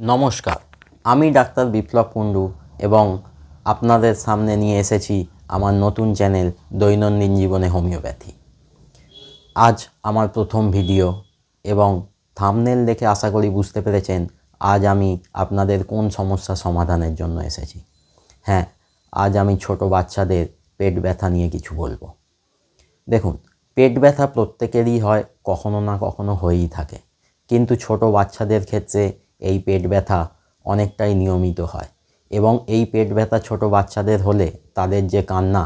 নমস্কার, আমি ডাক্তার বিপ্লব কুণ্ডু এবং আপনাদের সামনে নিয়ে এসেছি আমার নতুন চ্যানেল দৈনন্দিন জীবনে হোমিওপ্যাথি। আজ আমার প্রথম ভিডিও এবং থামনেল দেখে আশা করি বুঝতে পেরেছেন আজ আমি আপনাদের কোন সমস্যা সমাধানের জন্য এসেছি। হ্যাঁ আজ আমি ছোট বাচ্চাদের পেট ব্যথা নিয়ে কিছু বলব। দেখুন, পেট ব্যথা প্রত্যেকেরই হয়, কখনো না কখনো হয়েই থাকে। কিন্তু ছোট বাচ্চাদের ক্ষেত্রে এই পেট ব্যথা অনেকটাই নিয়মিত হয়। এবং এই পেট ব্যথা ছোট বাচ্চাদের হলে তাদের যে কান্না,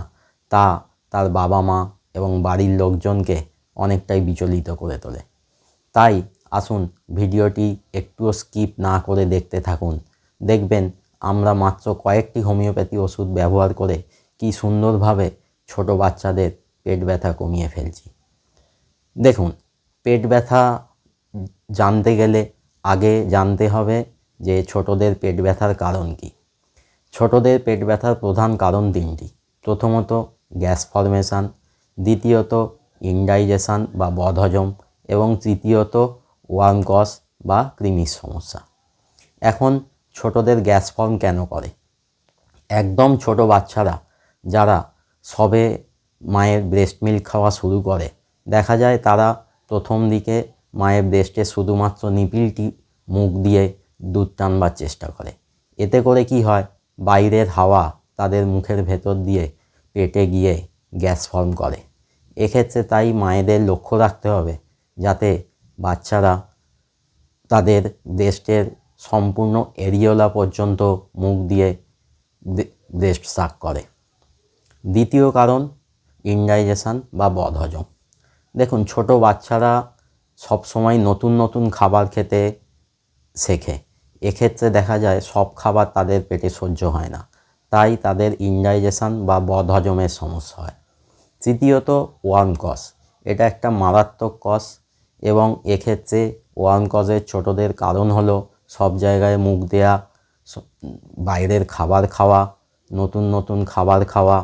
তা তার বাবা মা এবং বাড়ির লোকজনকে অনেকটাই বিচলিত করে তোলে। তাই আসুন ভিডিওটি একটুও স্কিপ না করে দেখতে থাকুন। দেখবেন আমরা মাত্র কয়েকটি হোমিওপ্যাথি ওষুধ ব্যবহার করে কি সুন্দরভাবে ছোট বাচ্চাদের পেট ব্যথা কমিয়ে ফেলছি। দেখুন, পেট ব্যথা জানতে গেলে আগে জানতে হবে যে ছোটদের পেট ব্যথার কারণ কি। ছোটদের পেট ব্যথার প্রধান কারণ তিনটি। প্রথমত, গ্যাস ফরমেশান, দ্বিতীয়ত, ইনডাইজেশান বা বদহজম, এবং তৃতীয়ত, ওয়ার্ম কস বা কৃমির সমস্যা। এখন, ছোটদের গ্যাস ফর্ম কেন করে? একদম ছোট বাচ্চারা যারা সবে মায়ের ব্রেস্ট মিল্ক খাওয়া শুরু করে, দেখা যায় তারা প্রথম দিকে মায়ের ব্রেস্টে শুধুমাত্র নিপিলটি মুখ দিয়ে দুধ টানবার চেষ্টা করে। এতে করে কি হয়? বাইরের হাওয়া তাদের মুখের ভেতর দিয়ে পেটে গিয়ে গ্যাস ফর্ম করে। এক্ষেত্রে তাই মায়েদের লক্ষ্য রাখতে হবে যাতে বাচ্চারা তাদের ব্রেস্টের সম্পূর্ণ এরিওলা পর্যন্ত মুখ দিয়ে ব্রেস্ট সাক করে। দ্বিতীয় কারণ, ইনডাইজেশান বা বদহজম। দেখুন, ছোট বাচ্চারা সব সময় নতুন নতুন খাবার খেতে শেখে। এক্ষেত্রে দেখা যায় সব খাবার তাদের পেটে সহ্য হয় না। তাই তাদের ইনডাইজেশান বা বদহজমের সমস্যা হয়। তৃতীয়ত ওয়ার্ম কস এটা একটা মারাত্মক কস এবং এক্ষেত্রে ওয়ার্ম কজের ছোটদের কারণ হলো সব জায়গায় মুখ দেয়া বাইরের খাবার খাওয়া, নতুন নতুন খাবার খাওয়া,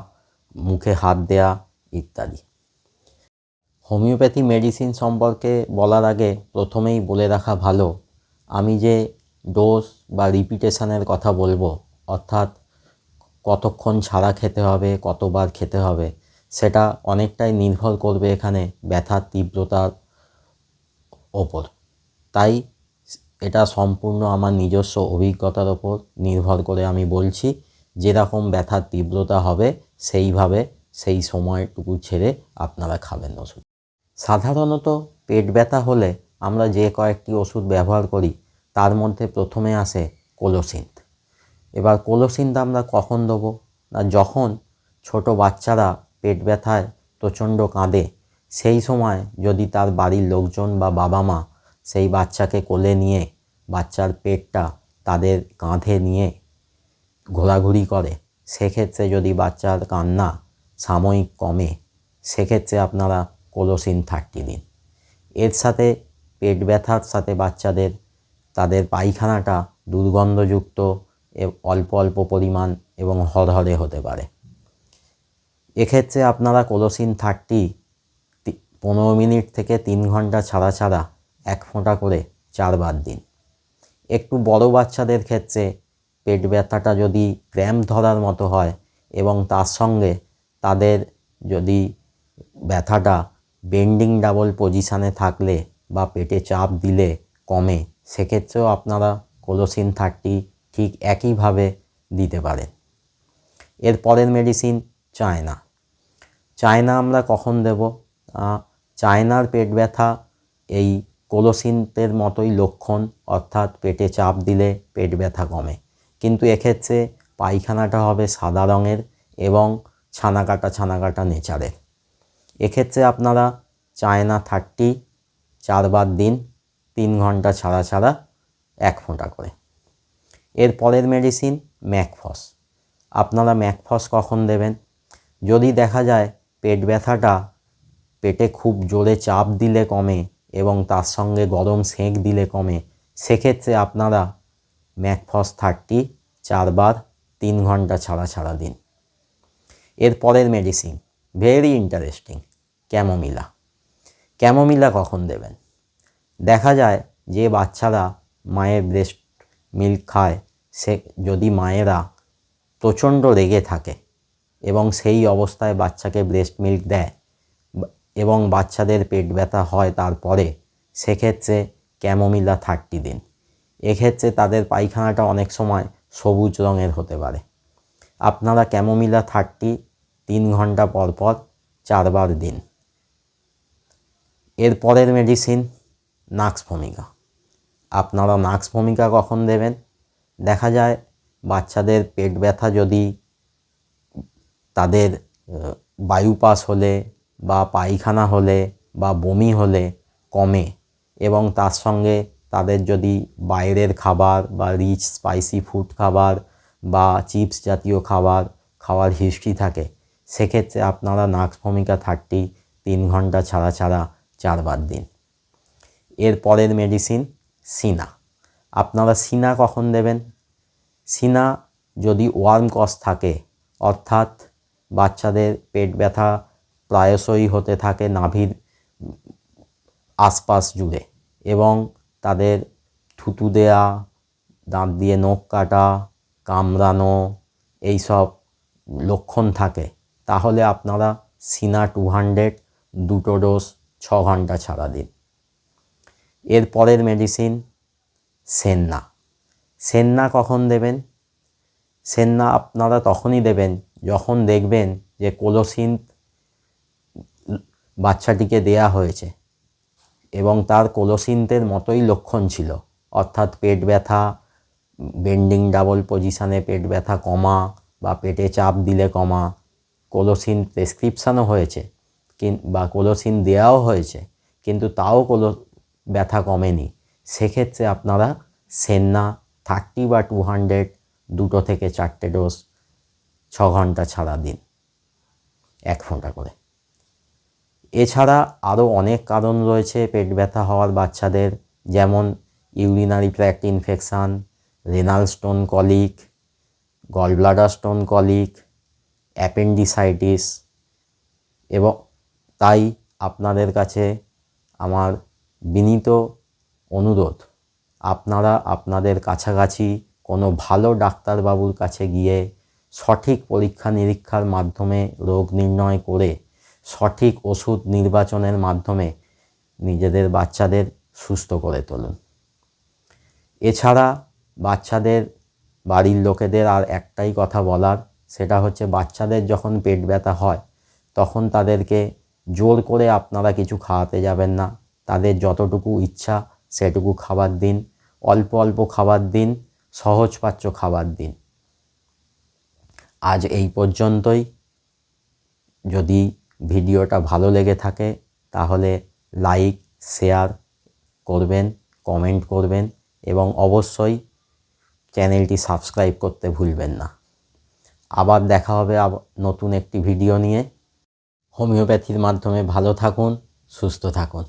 মুখে হাত দেয়া ইত্যাদি। হোমিওপ্যাথি মেডিসিন সম্পর্কে বলার আগে প্রথমেই বলে রাখা ভালো, আমি যে ডোজ বা রিপিটেশনের কথা বলব, অর্থাৎ কতক্ষণ ছাড়া খেতে হবে, কতবার খেতে হবে, সেটা অনেকটাই নির্ভর করবে এখানে ব্যথার তীব্রতার ওপর। তাই এটা সম্পূর্ণ আমার নিজস্ব অভিজ্ঞতার ওপর নির্ভর করে আমি বলছি, যেরকম ব্যথার তীব্রতা হবে, সেইভাবে সেই সময়টুকু ছেড়ে আপনারা খাবেন ওষুধ। সাধারণত পেট ব্যথা হলে আমরা যে কয়েকটি ওষুধ ব্যবহার করি, তার মধ্যে প্রথমে আসে কোলোসিন্থ এবার কোলোসিন্থ আমরা কখন দেবো না যখন ছোট বাচ্চারা পেট ব্যথায় প্রচণ্ড কাঁদে, সেই সময় যদি তার বাড়ির লোকজন বা বাবা মা সেই বাচ্চাকে কোলে নিয়ে বাচ্চার পেটটা তাদের কাঁধে নিয়ে ঘোরাঘুরি করে, সেক্ষেত্রে যদি বাচ্চার কান্না সাময়িক কমে, সেক্ষেত্রে আপনারা কোলোসিন থার্টি দিন। এর সাথে পেট ব্যথার সাথে বাচ্চাদের, তাদের পায়খানাটা দুর্গন্ধযুক্ত অল্প অল্প পরিমাণ এবং হরহরে হতে পারে। এক্ষেত্রে আপনারা কোলোসিন থার্টি পনেরো মিনিট থেকে তিন ঘণ্টা ছাড়া ছাড়া এক ফোঁটা করে চারবার দিন। একটু বড় বাচ্চাদের ক্ষেত্রে পেট ব্যথাটা যদি ক্র্যাম্প ধরার মতো হয় এবং তার সঙ্গে তাদের যদি ব্যথাটা বেন্ডিং ডাবল পজিশানে থাকলে বা পেটে চাপ দিলে কমে, সেক্ষেত্রেও আপনারা কোলোসিন থার্টি ঠিক একইভাবে দিতে পারেন। এর পরের মেডিসিন চায়না। চায়না আমরা কখন দেব? চায়নার পেট ব্যথা এই কোলোসিন্থের মতোই লক্ষণ, অর্থাৎ পেটে চাপ দিলে পেট ব্যথা কমে। কিন্তু এক্ষেত্রে পায়খানাটা হবে সাদা রঙের এবং ছানা কাটা ছানা কাটা নেচারের। এক্ষেত্রে আপনারা চায়না থার্টি চারবার দিন তিন ঘণ্টা ছাড়া ছাড়া এক ফোঁটা করে। এর পরের মেডিসিন ম্যাকফস। আপনারা ম্যাকফস কখন দেবেন? যদি দেখা যায় পেট ব্যথাটা পেটে খুব জোরে চাপ দিলে কমে এবং তার সঙ্গে গরম সেঁক দিলে কমে, সেক্ষেত্রে আপনারা ম্যাকফস থার্টি চারবার তিন ঘণ্টা ছাড়া ছাড়া দিন। এর পরের medicine very interesting chamomilla. Chamomilla কখন দেবেন? দেখা যায় যে বাচ্চারা মায়ের ব্রেস্ট মিল্ক খায়, সে যদি মায়েরা প্রচণ্ড রেগে থাকে এবং সেই অবস্থায় বাচ্চাকে ব্রেস্ট মিল্ক দেয় এবং বাচ্চাদের পেট ব্যথা হয় তারপরে, সেক্ষেত্রে ক্যামোমিলা থার্টি দিন। এক্ষেত্রে তাদের পায়খানাটা অনেক সময় সবুজ রঙের হতে পারে। আপনারা ক্যামোমিলা থার্টি তিন ঘণ্টা পর পর চারবার দিন। এর পরের মেডিসিন নাক্স ভূমিকা আপনারা নাক্স ভূমিকা কখন দেবেন? দেখা যায় বাচ্চাদের পেট ব্যথা যদি তাদের বায়ুপাস হলে বা পায়খানা হলে বা বমি হলে কমে এবং তার সঙ্গে তাদের যদি বাইরের খাবার বা রিচ স্পাইসি ফুড খাবার বা চিপস জাতীয় খাবার খাওয়ার হিস্ট্রি থাকে, সেক্ষেত্রে আপনারা নাক্স ভূমিকা থার্টি তিন ঘণ্টা ছাড়া ছাড়া চারবার দিন। এর পরের মেডিসিন সিনা। আপনারা সিনা কখন দেবেন? সিনা যদি ওয়ার্ম কজ থাকে, অর্থাৎ বাচ্চাদের পেট ব্যথা প্রায়শই হতে থাকে নাভির আশপাশ জুড়ে এবং তাদের থুতু দেয়া, দাঁত দিয়ে নখ কাটা, কামড়ানো এইসব লক্ষণ থাকে, তাহলে আপনারা সিনা টু হান্ড্রেড দুটো ডোজ ছ ঘণ্টা ছাড়া দিন। এর পরের মেডিসিন সেন্না। সেন্না কখন দেবেন? সেন্না আপনারা তখনই দেবেন যখন দেখবেন যে কোলোসিন বাচ্চাটিকে দেয়া হয়েছে এবং তার কোলোসিন্তের মতোই লক্ষণ ছিল। অর্থাৎ পেট ব্যথা বেন্ডিং ডাবল পজিশানে পেট ব্যথা কমা বা পেটে চাপ দিলে কমা, কোলোসিন প্রেসক্রিপশানও হয়েছে। বা কোলোসিন দেওয়াও হয়েছে, কিন্তু তাও কোলো, ব্যথা কমেনি। সেক্ষেত্রে আপনারা সেন্না থার্টি বা টু হান্ড্রেড দুটো থেকে চারটে ডোজ ছ ঘণ্টা ছাড়া দিন, এক ফোঁটা করে। এছাড়া আরও অনেক কারণ রয়েছে পেট ব্যথা হওয়ার বাচ্চাদের, যেমন urinary tract infection, renal stone colic, gallbladder stone colic, appendicitis এবং তাই আপনাদের কাছে আমার বিনীত অনুরোধ। আপনারা আপনাদের কাছাকাছি কোনো ভালো ডাক্তারবাবুর কাছে গিয়ে সঠিক পরীক্ষা নিরীক্ষার মাধ্যমে রোগ নির্ণয় করে সঠিক ওষুধ নির্বাচনের মাধ্যমে নিজেদের বাচ্চাদের সুস্থ করে তুলুন। এছাড়া বাচ্চাদের বাড়ির লোকেদের আর একটাই কথা বলার, সেটা হচ্ছে বাচ্চাদের যখন পেট ব্যথা হয়, তখন তাদেরকে জোর করে আপনারা কিছু খাওয়াতে যাবেন না। তাদের যতটুকু ইচ্ছা সেটুকু খাবার দিন। অল্প অল্প খাবার দিন সহজপাচ্য খাবার দিন। আজ এই পর্যন্তই। যদি ভিডিওটা ভালো লেগে থাকে, তাহলে লাইক, শেয়ার করবেন, কমেন্ট করবেন এবং অবশ্যই চ্যানেলটি সাবস্ক্রাইব করতে ভুলবেন না। আবার দেখা হবে নতুন একটি ভিডিও নিয়ে। হোমিওপ্যাথির মাধ্যমে ভালো থাকুন সুস্থ থাকুন।